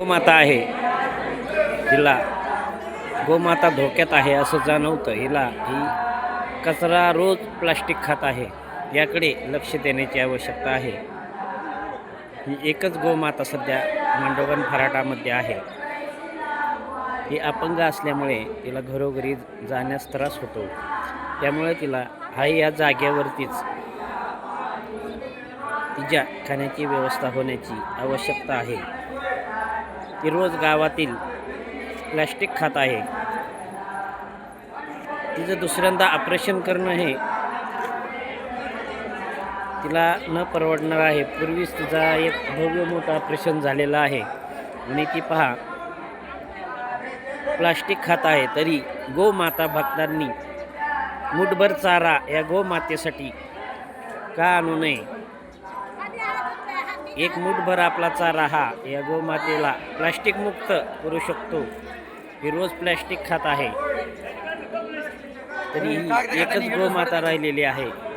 गोमाता आहे. हिला गोमाता धोक्यात आहे असं जाणवतं. हिला ही कचरा रोज प्लास्टिक खात आहे. याकडे लक्ष देण्याची आवश्यकता आहे. ही एकच गोमाता सध्या मांडोगन फराटामध्ये आहे. ही अपंग असल्यामुळे तिला घरोघरी जाण्यास त्रास होतो. त्यामुळे तिला हा या जागेवरतीच तिच्या खाण्याची व्यवस्था होण्याची आवश्यकता आहे. ती गावातील प्लॅस्टिक खात आहे. तिचं दुसऱ्यांदा ऑपरेशन करणं हे तिला न परवडणार आहे. पूर्वीच तिचा एक भव्य मोठं ऑपरेशन झालेलं आहे. आणि ती पहा प्लास्टिक खात आहे तरी गोमाता भक्तांनी मुठभर चारा या गोमातेसाठी का आणू नये? एक मुठभर आपला चारा हा या गोमातेला प्लास्टिक मुक्त करू शकतो. ही रोज प्लास्टिक खात आहे. तरी ही एकच गोमाता राहिलेली आहे.